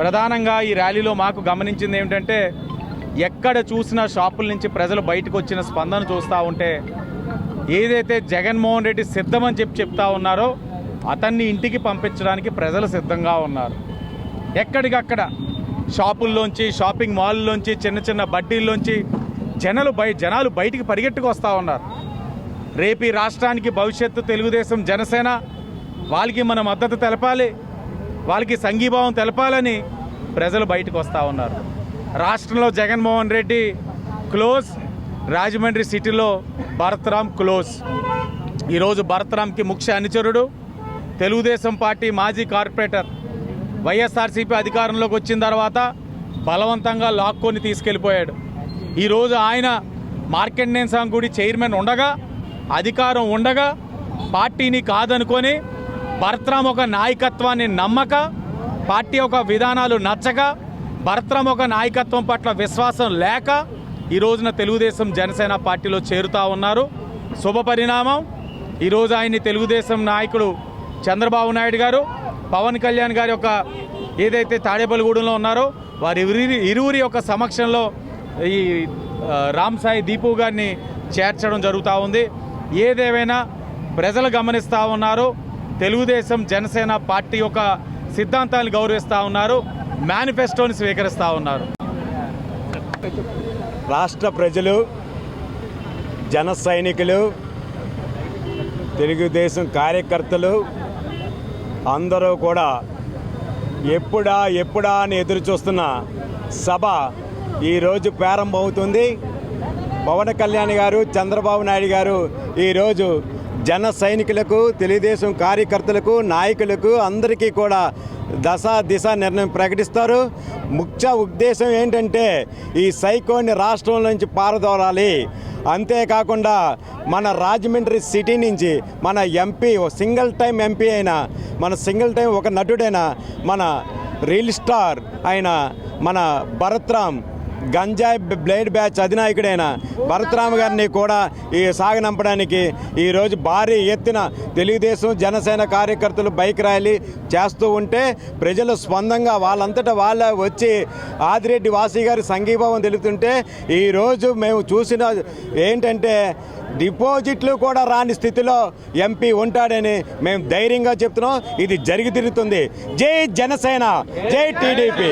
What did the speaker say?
ప్రధానంగా ఈ ర్యాలీలో మాకు గమనించింది ఏమిటంటే ఎక్కడ చూసినా షాపుల నుంచి ప్రజలు బయటకు వచ్చిన స్పందన చూస్తూ ఉంటే ఏదైతే జగన్మోహన్ రెడ్డి సిద్ధమని చెప్పి చెప్తా ఉన్నారో అతన్ని ఇంటికి పంపించడానికి ప్రజలు సిద్ధంగా ఉన్నారు. ఎక్కడికక్కడ షాపుల్లోంచి షాపింగ్ మాల్లోంచి చిన్న చిన్న బడ్డీల్లోంచి జనాలు బయ జనాలు బయటికి పరిగెట్టుకు వస్తూ ఉన్నారు. రేపు ఈ రాష్ట్రానికి భవిష్యత్తు తెలుగుదేశం జనసేన వాళ్ళకి మన మద్దతు తెలపాలి. వాళ్ళకి సంఘీభావం తెలపాలని ప్రజలు బయటకు వస్తూ ఉన్నారు. రాష్ట్రంలో జగన్మోహన్ రెడ్డి క్లోజ్ రాజమండ్రి సిటీలో భరత్రామ్ క్లోజ్. ఈరోజు భరత్రామ్కి ముఖ్య అనుచరుడు తెలుగుదేశం పార్టీ మాజీ కార్పొరేటర్ వైఎస్ఆర్సీపీ అధికారంలోకి వచ్చిన తర్వాత బలవంతంగా లాక్కొని తీసుకెళ్ళిపోయాడు. ఈరోజు ఆయన మార్కెట్ సాంగ్ గుడి చైర్మన్ ఉండగా అధికారం ఉండగా పార్టీని కాదనుకొని భరత్రామ్ ఒక నాయకత్వాన్ని నమ్మక పార్టీ ఒక విధానాలు నచ్చక భరత్రామ్ ఒక నాయకత్వం పట్ల విశ్వాసం లేక ఈ రోజున తెలుగుదేశం జనసేన పార్టీలో చేరుతా ఉన్నారు. శుభ పరిణామం. ఈరోజు ఆయన్ని తెలుగుదేశం నాయకుడు చంద్రబాబు నాయుడు గారు పవన్ కళ్యాణ్ గారి యొక్క ఏదైతే తాడేపల్లిగూడెంలో ఉన్నారో వారి ఇరువురి యొక్క సమక్షంలో ఈ రామ్ సాయి దీపు గారిని చేర్చడం జరుగుతూ ఉంది. ఏదేమైనా ప్రజలు గమనిస్తూ ఉన్నారు. తెలుగుదేశం జనసేన పార్టీ యొక్క సిద్ధాంతాన్ని గౌరవిస్తూ ఉన్నారు మేనిఫెస్టోని స్వీకరిస్తూ ఉన్నారు. రాష్ట్ర ప్రజలు జన సైనికులు తెలుగుదేశం కార్యకర్తలు అందరూ కూడా ఎప్పుడా ఎప్పుడా అని ఎదురు చూస్తున్న సభ ఈరోజు ప్రారంభమవుతుంది. పవన్ కళ్యాణ్ గారు చంద్రబాబు నాయుడు గారు ఈరోజు జన సైనికులకు తెలుగుదేశం కార్యకర్తలకు నాయకులకు అందరికీ కూడా దశ దిశ నిర్ణయం ప్రకటిస్తారు. ముఖ్య ఉద్దేశం ఏంటంటే ఈ సైకోని రాష్ట్రం నుంచి పారదోలాలి. అంతేకాకుండా మన రాజమండ్రి సిటీ నుంచి మన ఎంపీ సింగిల్ టైం ఎంపీ అయిన మన సింగిల్ టైం ఒక నటుడైన మన రీల్ స్టార్ అయిన మన భరత్రామ్ గంజాయి బ్లేడ్ బ్యాచ్ అధినాయకుడైన భరతరామ గారిని కూడా ఈ సాగనంపడానికి ఈరోజు భారీ ఎత్తున తెలుగుదేశం జనసేన కార్యకర్తలు బైక్ ర్యాలీ చేస్తూ ఉంటే ప్రజలు స్పందంగా వాళ్ళంతటా వాళ్ళ వచ్చి ఆదిరెడ్డి వాసి గారి సంఘీభావం తెలుపుతుంటే ఈరోజు మేము చూసిన ఏంటంటే డిపాజిట్లు కూడా రాని స్థితిలో ఎంపీ ఉంటాడని మేము ధైర్యంగా చెప్తున్నాం. ఇది జరిగి తిరుగుతుంది జై జనసేన. జై టీడీపీ.